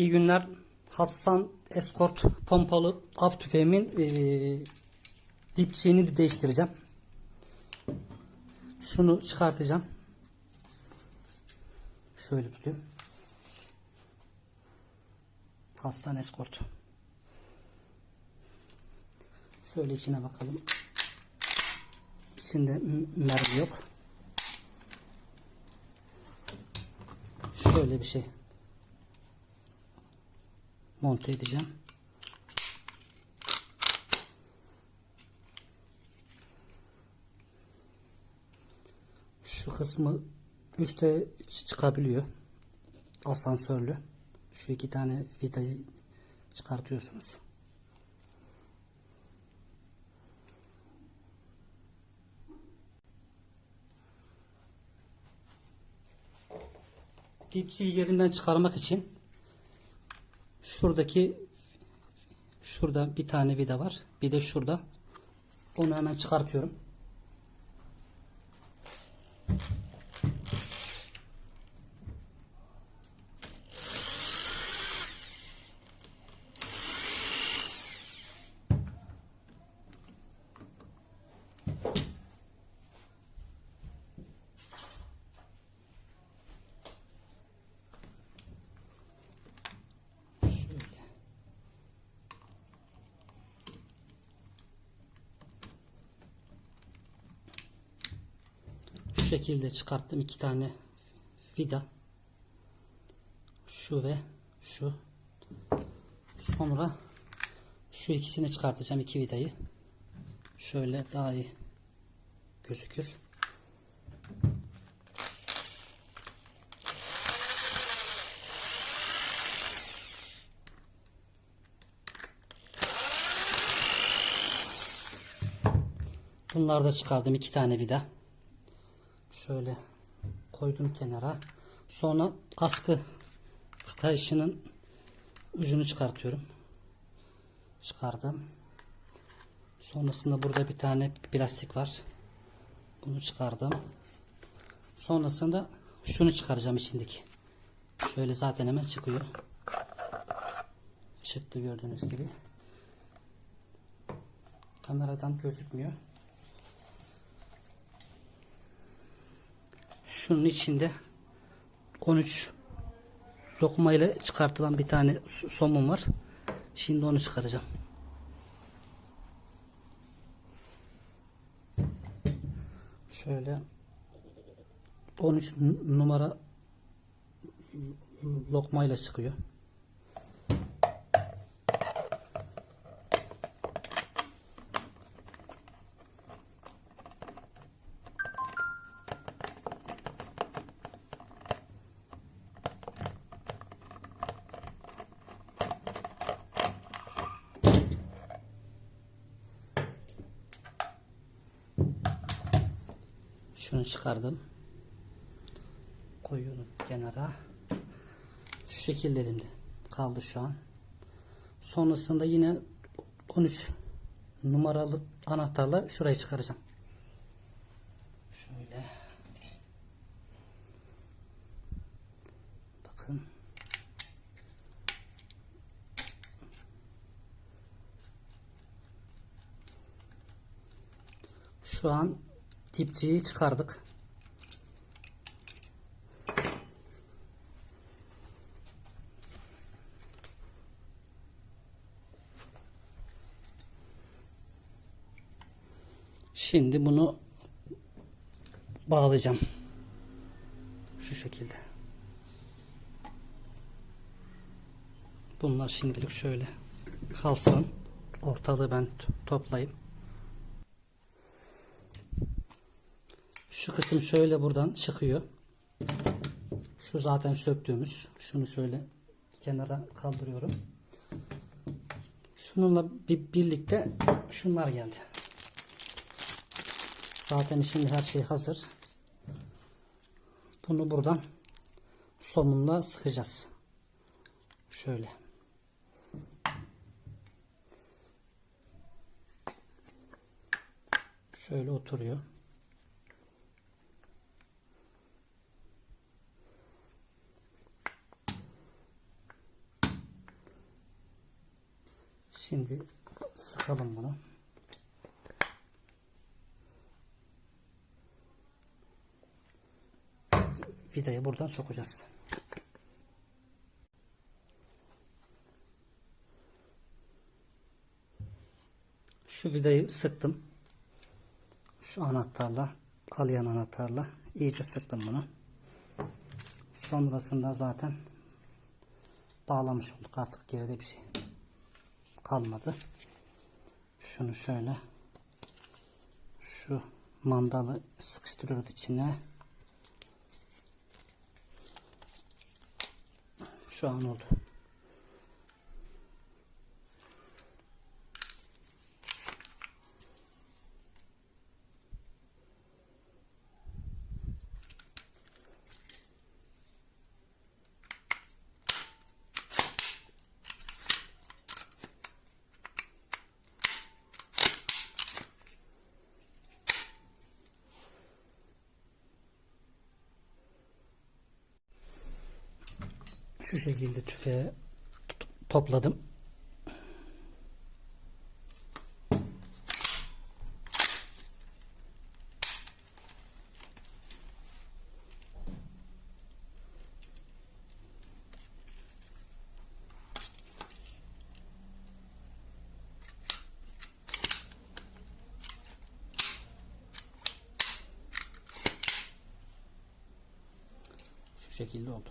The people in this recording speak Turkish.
İyi günler. Hassan Escort pompalı av tüfeğimin eee dipçiğini de değiştireceğim. Şunu çıkartacağım. Şöyle tutayım. Hassan Escort. Şöyle içine bakalım. İçinde mermi yok. Şöyle bir şey monte edeceğim. Şu kısmı üste çıkabiliyor. Asansörlü. Şu iki tane vidayı çıkartıyorsunuz. Dipçiyi yerinden çıkarmak için şuradaki şurada bir tane vida var. Bir de şurada. Onu hemen çıkartıyorum. Şöyle. Şu şekilde çıkarttım iki tane vida. Şu ve şu. Sonra şu ikisini çıkartacağım iki vidayı. Şöyle daha iyi gözükür. Bunları da çıkardım iki tane vida. Şöyle koydum kenara. Sonra askı kayışının ucunu çıkartıyorum. Çıkardım. Sonrasında burada bir tane plastik var. Bunu çıkardım. Sonrasında şunu çıkaracağım içindeki. Şöyle zaten hemen çıkıyor. Çıktı gördüğünüz gibi. Kameradan gözükmüyor. Şunun içinde 13 lokma ile çıkartılan bir tane somun var. Şimdi onu çıkaracağım. Şöyle 13 n- numara lokma ile çıkıyor. Şunu çıkardım. Koyuyorum kenara. Şu şekilde elimde kaldı şu an. Sonrasında yine 13 numaralı anahtarla şurayı çıkaracağım. Şöyle. Bakın. Şu an dipçiyi çıkardık. Şimdi bunu bağlayacağım. Şu şekilde. Bunlar şimdilik şöyle kalsın. Ortalığı ben toplayayım. Şu kısım şöyle buradan çıkıyor. Şu zaten söktüğümüz. Şunu şöyle kenara kaldırıyorum. Şununla bir birlikte şunlar geldi. Zaten şimdi her şey hazır. Bunu buradan somunla sıkacağız. Şöyle. Şöyle oturuyor. Şimdi sıkalım bunu. Vidayı buradan sokacağız. Şu vidayı sıktım. Şu anahtarla, alayan anahtarla iyice sıktım bunu. Sonrasında zaten bağlamış olduk. Artık geride bir şey kalmadı. Şunu şöyle şu mandalı sıkıştırıyoruz içine. Şu an oldu. Şu şekilde tüfeğe topladım. Şu şekilde oldu.